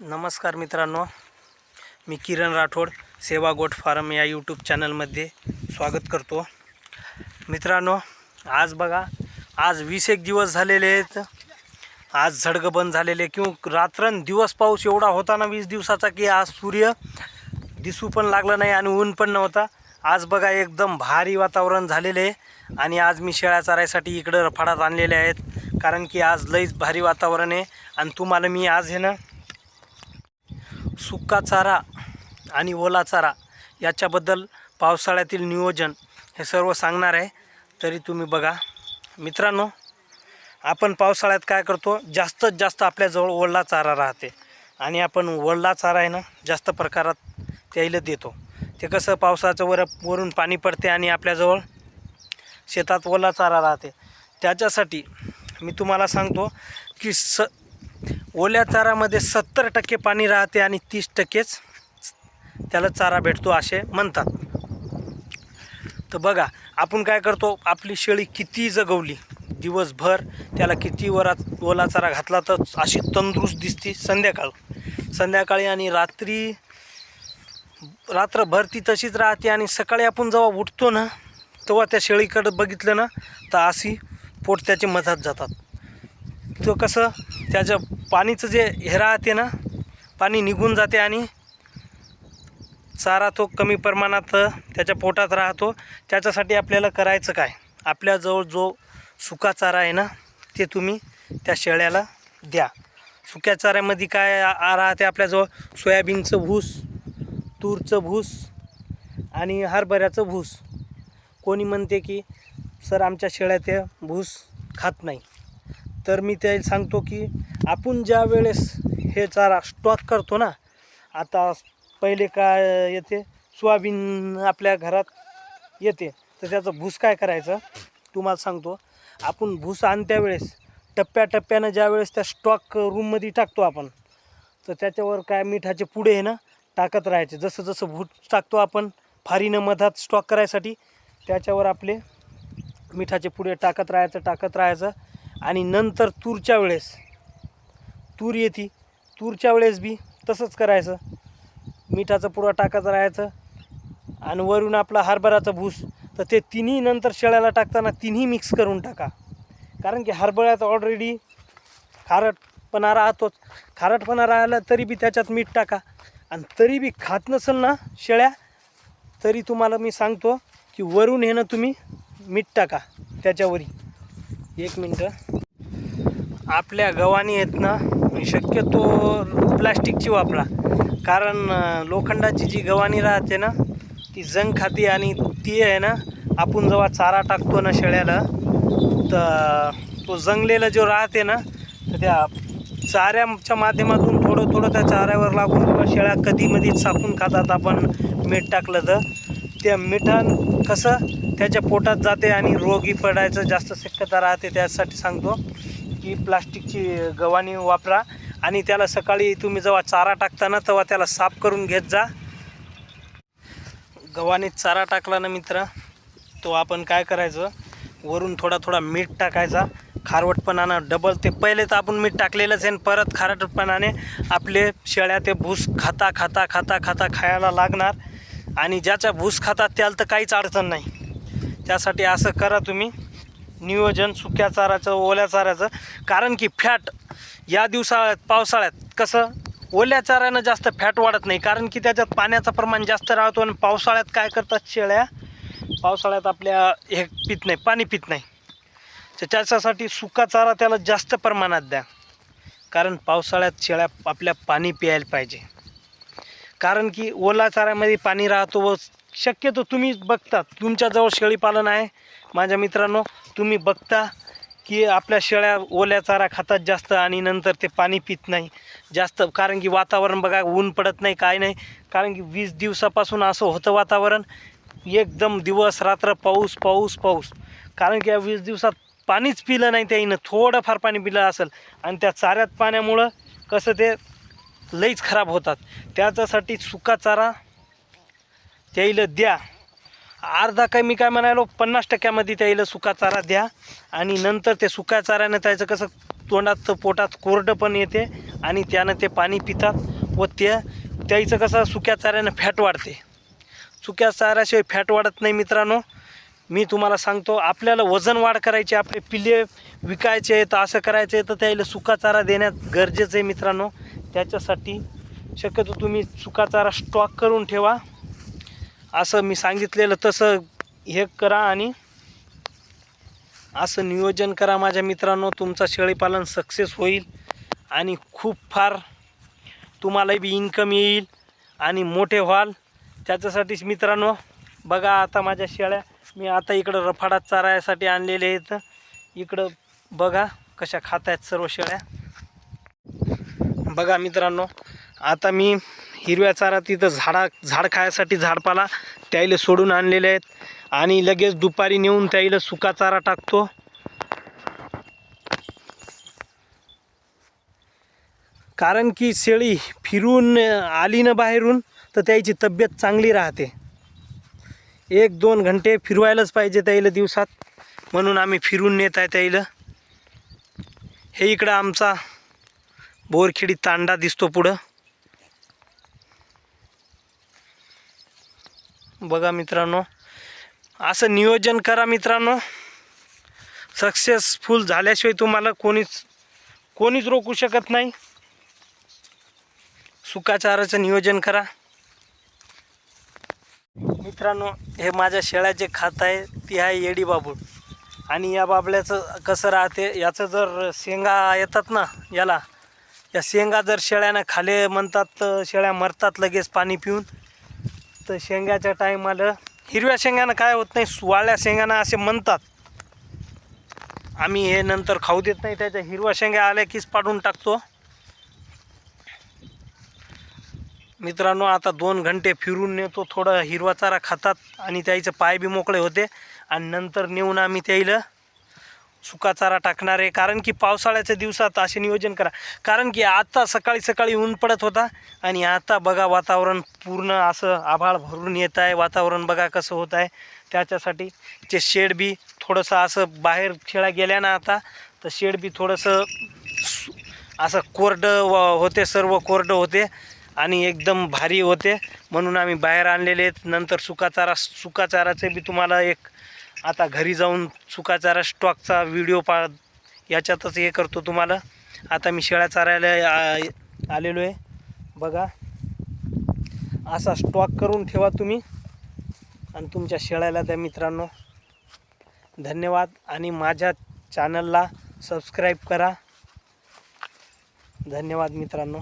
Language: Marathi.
नमस्कार मित्रांनो मी किरण राठोड सेवा गोट फार्म या यूट्यूब चॅनलमध्ये स्वागत करतो. मित्रांनो आज बघा आज वीस एक दिवस झालेले आहेत. आज झडगं बंद झालेले किंवा रात्रन दिवस पाऊस एवढा होता ना वीस दिवसाचा की आज सूर्य दिसू पण लागला नाही आणि ऊन पण नव्हता. आज बघा एकदम भारी वातावरण झालेले आहे. आणि आज मी शेळ्या चारायसाठी इकडं रफाडात आणलेले आहेत. कारण की आज लईच भारी वातावरण आहे. आणि तुम्हाला मी आज हे ना सुका चारा आणि ओला चारा याच्याबद्दल पावसाळ्यातील नियोजन हे सर्व सांगणार आहे. तरी तुम्ही बघा. मित्रांनो आपण पावसाळ्यात काय करतो? जास्तीत जास्त आपल्याजवळ ओला चारा राहते. आणि आपण ओला चारा आहे ना जास्त प्रकारात त्याला देतो. ते कसं पावसाचं वर वरून पाणी पडते आणि आपल्याजवळ शेतात ओला चारा राहते. त्याच्यासाठी मी तुम्हाला सांगतो की स ओल्या चारामध्ये सत्तर टक्के पाणी राहते आणि तीस टक्केच त्याला चारा भेटतो असे म्हणतात. तर बघा आपण काय करतो आपली शेळी किती जगवली दिवसभर त्याला किती वरात ओला चारा घातला तर अशी तंदुरुस्त दिसते संध्याकाळ. संध्याकाळी आणि रात्री रात्रभर ती तशीच राहते आणि सकाळी आपण जेव्हा उठतो ना तेव्हा त्या शेळीकडं बघितलं ना तर अशी पोट त्याचे मधात जातात. तो कसं त्याचं पाणीचं जे हे राहते ना पाणी निघून जाते आणि चारा तो कमी प्रमाणात त्याच्या पोटात राहतो. त्याच्यासाठी आपल्याला करायचं काय? आपल्याजवळ जो सुका चारा आहे ना ते तुम्ही त्या शेळ्याला द्या. सुक्या चाऱ्यामध्ये काय आ- राहते आपल्याजवळ? सोयाबीनचं भूस तूरचं भूस आणि हरभऱ्याचं भूस. कोणी म्हणते की सर आमच्या शेळ्या ते भूस खात नाही. तर मी त्याला सांगतो की आपण ज्या वेळेस हे चारा स्टॉक करतो ना आता पहिले काय येते? सोयाबीन आपल्या घरात येते. तर त्याचं भूस काय करायचं? तुम्हाला सांगतो. आपण भूस आणत्या वेळेस टप्प्याटप्प्यानं ज्या वेळेस त्या स्टॉक रूममध्ये टाकतो आपण तर त्याच्यावर काय मिठाचे पुढे आहे ना टाकत राहायचे. जसं जसं भूस टाकतो आपण फारीनं मधात स्टॉक करायसाठी त्याच्यावर आपले मिठाचे पुढे टाकत राहायचं टाकत राहायचं. आणि नंतर तूरच्या वेळेस. तूर येते. तूरच्या वेळेस बी तसंच करायचं. मिठाचं पुडा टाकत राहायचं. आणि वरून आपला हरभराचा भूस. तर ते तिन्ही नंतर शेळ्याला टाकताना तिन्ही मिक्स करून टाका. कारण की हरभऱ्यात ऑलरेडी खारटपणा राहतोच. खारटपणा राहिला तरी बी त्याच्यात मीठ टाका. आणि तरी बी खात नसेल ना शेळ्या तरी तुम्हाला मी सांगतो की वरून हे ना तुम्ही मीठ टाका. त्याच्यावरी. एक मिनटं. आपल्या गव्हाणी आहेत ना शक्यतो प्लास्टिकची वापरा. कारण लोखंडाची जी गव्हाणी राहते ना ती जंग खाते आणि ती आहे ना आपण जेव्हा चारा टाकतो ना शेळ्याला तर तो जंगलेला जो राहते ना तर त्या चाऱ्याच्या माध्यमातून थोडं थोडं त्या चाऱ्यावर लागून किंवा शेळ्या कधीमध्ये चाकून खातात आपण मीठ टाकलं तर. त्या मिठान कसं त्याच्या पोटात जाते आणि रोगी पडायचं जास्त शक्यता राहते त्यासाठी सांगतो. की प्लास्टिकची गव्हाणी वापरा आणि त्याला सकाळी तुम्ही जेव्हा चारा टाकताना तेव्हा त्याला साफ करून घेत जा. गव्हाणीत चारा टाकला ना मित्र तो आपण काय करायचं? वरून थोडा थोडा मीठ टाकायचा. खारवटपणानं डबल ते पहिले तर आपण मीठ टाकलेलंच आहे आणि परत खारटपणाने आपले शेळ्या ते भूस खाता खाता खाता खाता खायला लागणार. आणि ज्याचा भूस खातात त्याला तर काहीच अडचण नाही. त्यासाठी असं करा तुम्ही. नियोजन सुक्या चाराचं ओल्या चाऱ्याचं. कारण की फॅट या दिवसाळ्यात पावसाळ्यात कसं ओल्या चाऱ्यानं जास्त फॅट वाढत नाही. कारण की त्याच्यात पाण्याचं प्रमाण जास्त राहतो आणि पावसाळ्यात काय करतात शेळ्या? पावसाळ्यात आपल्या हे पित नाही पाणी पित नाही. तर त्याच्यासाठी सुका चारा त्याला जास्त प्रमाणात द्या. कारण पावसाळ्यात शेळ्या आपल्या पाणी प्यायला पाहिजे. कारण की ओला चाऱ्यामध्ये पाणी राहतो व शक्यतो तुम्ही बघता तुमच्याजवळ शेळीपालन आहे. माझ्या मित्रांनो तुम्ही बघता की आपल्या शेळ्या ओल्या चारा खातात जास्त आणि नंतर ते पाणी पित नाही. जास्त कारण की वातावरण बघा ऊन पडत नाही काय नाही. कारण की वीस दिवसापासून असं होतं वातावरण. एकदम दिवस रात्र पाऊस पाऊस पाऊस. कारण की या वीस दिवसात पाणीच पिलं नाही त्याईनं थोडंफार पाणी पिलं असेल आणि त्या चाऱ्यात पाण्यामुळं कसं ते लईच खराब होतात. त्याच्यासाठी सुका चारा त्याईला द्या. अर्धा काय मी काय म्हणालो पन्नास टक्क्यामध्ये त्याईला सुका चारा द्या. आणि नंतर ते सुका चाऱ्यानं त्याचं कसं तोंडात पोटात कोरडं पण येते आणि त्यानं ते पाणी पितात व ते त्याचं कसं सुक्या चाऱ्यानं फॅट वाढते. सुक्या चाऱ्याशिवाय फॅट वाढत नाही मित्रांनो. मी तुम्हाला सांगतो आपल्याला वजन वाढ करायची आपले पिल्ले विकायचे आहेत असं करायचं आहे तर त्याला सुका चारा देण्यात गरजेचं आहे मित्रांनो. त्याच्यासाठी शक्यतो तुम्ही सुका चारा स्टॉक करून ठेवा. असं मी सांगितलेलं तसं हे करा आणि असं नियोजन करा माझ्या मित्रांनो. तुमचा शेळीपालन सक्सेस होईल आणि खूप फार तुम्हालाही बी इन्कम येईल आणि मोठे व्हाल. त्याच्यासाठीच मित्रांनो बघा आता माझ्या शेळ्या. मी आता इकडं रफाडात चारायसाठी आणलेले आहेत. इकडं बघा कशा खात आहेत सर्व शेळ्या. बघा मित्रांनो आता मी हिरव्या चारा तिथं झाडा झाड खायसाठी झाडपाला त्याईला सोडून आणलेले आहेत. आणि लगेच दुपारी नेऊन त्याईला सुका चारा टाकतो. कारण की शेळी फिरून आली ना बाहेरून तर त्याची तब्येत चांगली राहते. एक दोन घंटे फिरवायलाच पाहिजे त्याला दिवसात. म्हणून आम्ही फिरून नेत आहे त्याला हे इकडं आमचा बोरखेडी तांडा दिसतो पुढं. बघा मित्रांनो असं नियोजन करा मित्रांनो. सक्सेसफुल झाल्याशिवाय तुम्हाला कोणीच कोणीच रोखू शकत नाही. सुकाचाराचं नियोजन करा. मित्रांनो हे माझ्या शेळ्याचे खात आहे ती आहे येडी बाबूळ आणि या बाबल्याचं कसं राहते याचं जर शेंगा येतात ना याला या शेंगा जर शेळ्यानं खाले म्हणतात तर शेळ्या मरतात लगेच पाणी पिऊन. तर शेंगाच्या टायमाला हिरव्या शेंगानं काय होत नाही वाळल्या शेंगांना असे म्हणतात. आम्ही हे नंतर खाऊ देत नाही त्याच्या हिरव्या शेंगा आल्या कीच पाडून टाकतो. मित्रांनो आता दोन घंटे फिरून नेतो थोडं हिरवा चारा खातात आणि त्याचे पाय बी मोकळे होते. आणि नंतर नेऊन आम्ही त्याला सुका चारा टाकणार आहे. कारण की पावसाळ्याच्या दिवसात असे नियोजन करा. कारण की आता सकाळी सकाळी ऊन पडत होता. आणि आता बघा वातावरण पूर्ण असं आभाळ भरून येत आहे. वातावरण बघा कसं होत आहे. त्याच्यासाठी ते शेड बी थोडंसं असं बाहेर खेळा गेल्या ना आता तर शेड बी थोडंसं सु- असं कोरडं व- होते सर्व कोरडं होते. आणि एकदम भारी होते. म्हणून आम्ही बाहेर आणलेले आहेत. नंतर सुकाचारा सुकाचाराचे बी तुम्हाला एक आता घरी जाऊन सुकाचारा स्टॉकचा व्हिडिओ पा याच्यातच हे करतो तुम्हाला. आता मी शेळ्या चारायला आलेलो आहे. बघा. असा स्टॉक करून ठेवा तुम्ही. आणि तुमच्या शेळ्याला द्या मित्रांनो. धन्यवाद. आणि माझ्या चॅनलला सबस्क्राईब करा. धन्यवाद मित्रांनो.